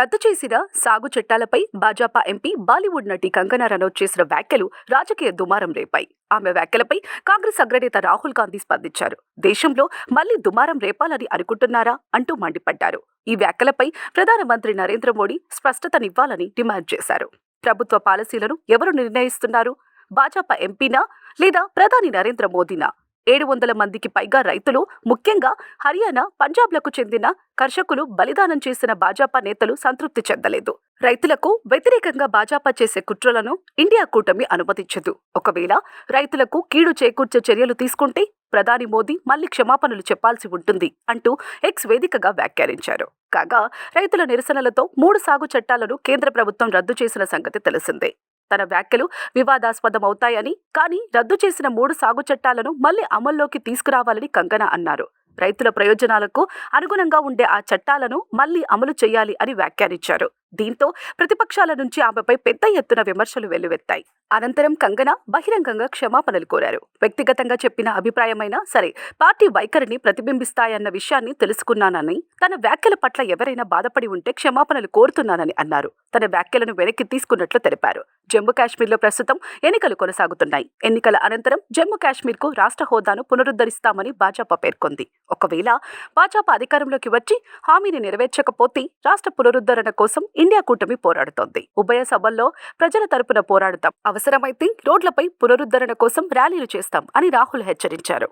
రద్దు చేసిన సాగు చట్టాలపై భాజపా ఎంపీ బాలీవుడ్ నటి కంగనా రనౌత్ చేసిన వ్యాఖ్యలు రాజకీయ దుమారం రేపాయి. ఆమె వ్యాఖ్యలపై కాంగ్రెస్ అగ్రనేత రాహుల్ గాంధీ స్పందించారు. దేశంలో మళ్ళీ దుమారం రేపాలని అనుకుంటున్నారా అంటూ మండిపడ్డారు. ఈ వ్యాఖ్యలపై ప్రధానమంత్రి నరేంద్ర మోడీ స్పష్టతనివ్వాలని డిమాండ్ చేశారు. ప్రభుత్వ పాలసీలను ఎవరు నిర్ణయిస్తున్నారు? భాజపా ఎంపీనా లేదా ప్రధాని నరేంద్ర మోదీనా? ఏడు వందల మందికి పైగా రైతులు ముఖ్యంగా హర్యానా పంజాబ్లకు చెందిన కర్షకులు బలిదానం చేసిన భాజపా నేతలు సంతృప్తి చెందలేదు. రైతులకు వ్యతిరేకంగా భాజపా చేసే కుట్రలను ఇండియా కూటమి అనుమతించదు. ఒకవేళ రైతులకు కీడు చేకూర్చే చర్యలు తీసుకుంటే ప్రధాని మోదీ మళ్ళీ క్షమాపణలు చెప్పాల్సి ఉంటుంది అంటూ ఎక్స్ వేదికగా వ్యాఖ్యానించారు. కాగా రైతుల నిరసనలతో మూడు సాగు చట్టాలను కేంద్ర ప్రభుత్వం రద్దు చేసిన సంగతి తెలిసిందే. తన వ్యాఖ్యలు వివాదాస్పదం అవుతాయని కానీ రద్దు చేసిన మూడు సాగు చట్టాలను మళ్ళీ అమల్లోకి తీసుకురావాలని కంగన అన్నారు. రైతుల ప్రయోజనాలకు అనుగుణంగా ఉండే ఆ చట్టాలను మళ్ళీ అమలు చేయాలి అని వ్యాఖ్యానించారు. దీంతో ప్రతిపక్షాల నుంచి ఆమెపై పెద్ద ఎత్తున విమర్శలు వెల్లువెత్తాయి. అనంతరం కంగన బహిరంగంగా క్షమాపణలు కోరారు. వ్యక్తిగతంగా చెప్పిన అభిప్రాయమైనా సరే పార్టీ వైఖరిని ప్రతిబింబిస్తాయన్న విషయాన్ని తెలుసుకున్నానని తన వ్యాఖ్యల పట్ల ఎవరైనా బాధపడి ఉంటే క్షమాపణలు కోరుతున్నానని అన్నారు. తన వ్యాఖ్యలను వెనక్కి తీసుకున్నట్లు తెలిపారు. జమ్మూ కాశ్మీర్లో ప్రస్తుతం ఎన్నికలు కొనసాగుతున్నాయి. ఎన్నికల అనంతరం జమ్మూ కాశ్మీర్కు రాష్ట్ర హోదాను పునరుద్ధరిస్తామని భాజపా పేర్కొంది. ఒకవేళ భాజపా అధికారంలోకి వచ్చి హామీని నెరవేర్చకపోతే రాష్ట్ర పునరుద్ధరణ కోసం ఇండియా కూటమి పోరాడుతోంది. ఉభయ సభల్లో ప్రజల తరపున పోరాడుతాం. అవసరమైతే రోడ్లపై పునరుద్ధరణ కోసం ర్యాలీలు చేస్తాం అని రాహుల్ హెచ్చరించారు.